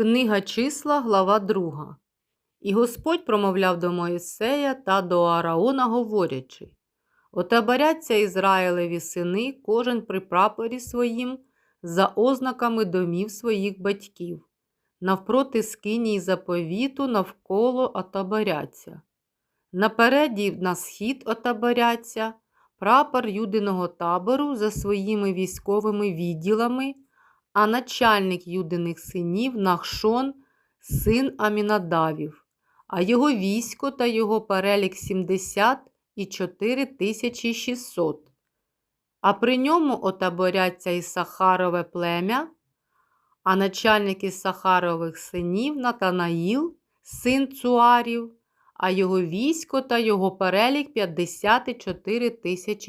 Книга числа, глава 2. І Господь промовляв до Моїсея та до Аараона, говорячи: Отаборяться Ізраїлеві сини, кожен при прапорі своїм, за ознаками домів своїх батьків, навпроти скиній заповіту, навколо отаборяться. Напереді на схід отаборяться, прапор юдиного табору за своїми військовими відділами а начальник юдиних синів Нахшон, син Амінадавів, а його військо та його перелік 70 і 4600. А при ньому отаборяться і Сахарове плем'я, а начальник із Сахарових синів Натанаїл, син Цуарів, а його військо та його перелік 54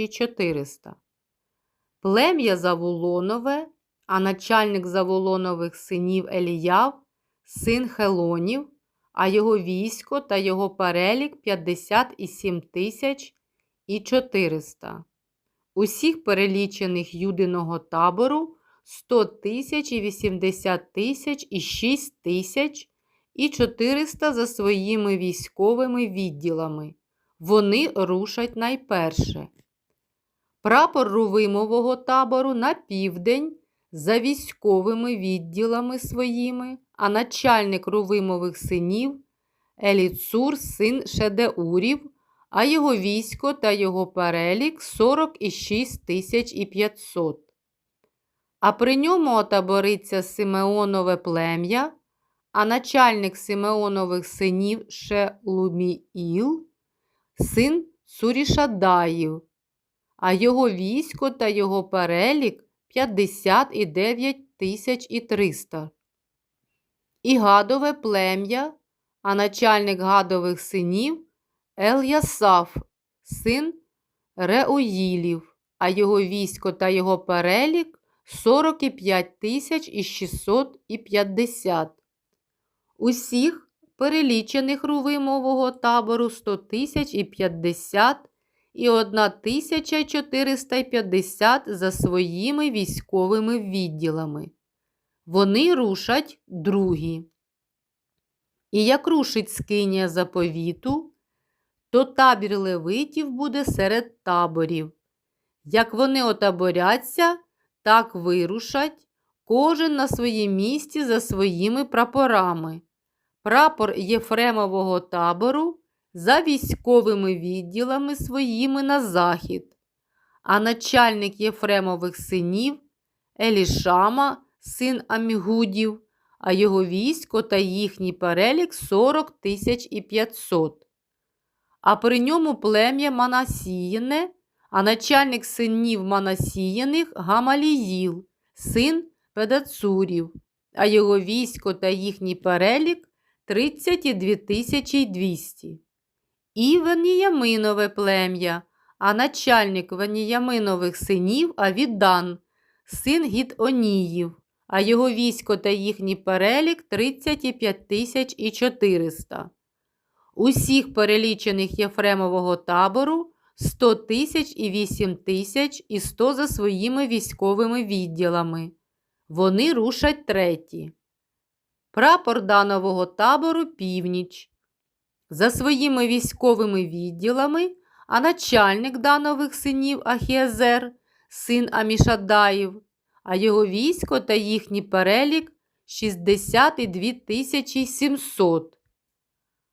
400. Плем'я Завулонове а начальник Заволонових синів Еліяв, син Хелонів, а його військо та його перелік 57 тисяч і 400. Усіх перелічених юдиного табору 100 тисяч і 80 тисяч і 6 тисяч і 400 за своїми військовими відділами. Вони рушать найперше. Прапор Рувимового табору на південь за військовими відділами своїми, а начальник Рувимових синів Еліцур, син Шедеурів, а його військо та його перелік 46 тисяч і 500. А при ньому отабориться Симеонове плем'я, а начальник Симеонових синів Шелуміїл, син Сурішадаїв, а його військо та його перелік 59 тисяч і 300. І гадове плем'я, а начальник гадових синів Ельясаф, син Реуїлів, а його військо та його перелік 45 тисяч і 650. Усіх перелічених рувимового табору 100 тисяч і 50 і 1450 за своїми військовими відділами. Вони рушать другі. І як рушить скиня заповіту, то табір левитів буде серед таборів. Як вони отаборяться, так вирушать, кожен на своїм місці за своїми прапорами. Прапор Єфремового табору за військовими відділами своїми на захід, а начальник Єфремових синів Елішама, син Амігудів, а його військо та їхній перелік 40 тисяч і 500. А при ньому плем'я Манасіїне, а начальник синів Манасіяних Гамаліїл, син Педацурів, а його військо та їхній перелік 32 тисячі 200 і Веніяминове плем'я, а начальник Веніяминових синів Авідан, син Гід-Оніїв, а його військо та їхній перелік 35 тисяч і 400. Усіх перелічених Єфремового табору 100 тисяч і 8 тисяч і 100 за своїми військовими відділами. Вони рушать треті. Прапор данового табору північ за своїми військовими відділами, а начальник данових синів Ахіезер, син Амішадаїв, а його військо та їхній перелік 62 тисячі 700.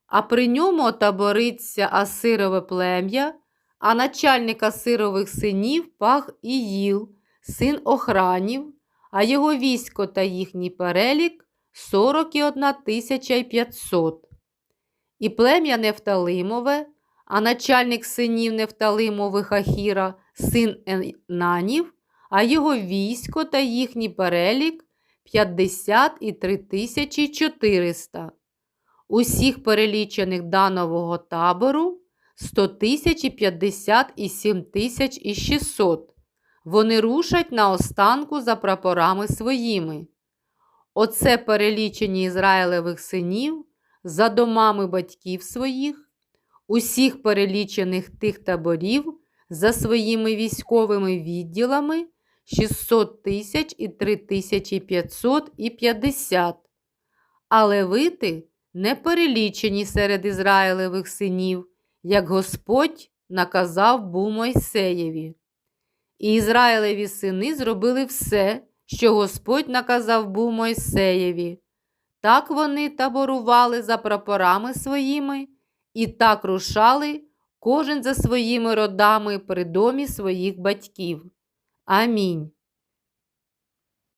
А при ньому отабориться Асирове плем'я, а начальник Асирових синів Пах Іїл, син Охранів, а його військо та їхній перелік 41 тисяча 500 і плем'я Нефталимове, а начальник синів Нефталимових Ахіра, син Енанів, а його військо та їхній перелік 53 тисячі 400. Усіх перелічених данового табору 100 тисяч і 57 тисяч і 600. Вони рушать на останку за прапорами своїми. Оце перелічені Ізраїлевих синів за домами батьків своїх, усіх перелічених тих таборів за своїми військовими відділами 600 тисяч і 3550, а левити не перелічені серед Ізраїлевих синів, як Господь наказав був Мойсеєві. І Ізраїлеві сини зробили все, що Господь наказав був Мойсеєві. Так вони таборували за прапорами своїми і так рушали кожен за своїми родами при домі своїх батьків. Амінь.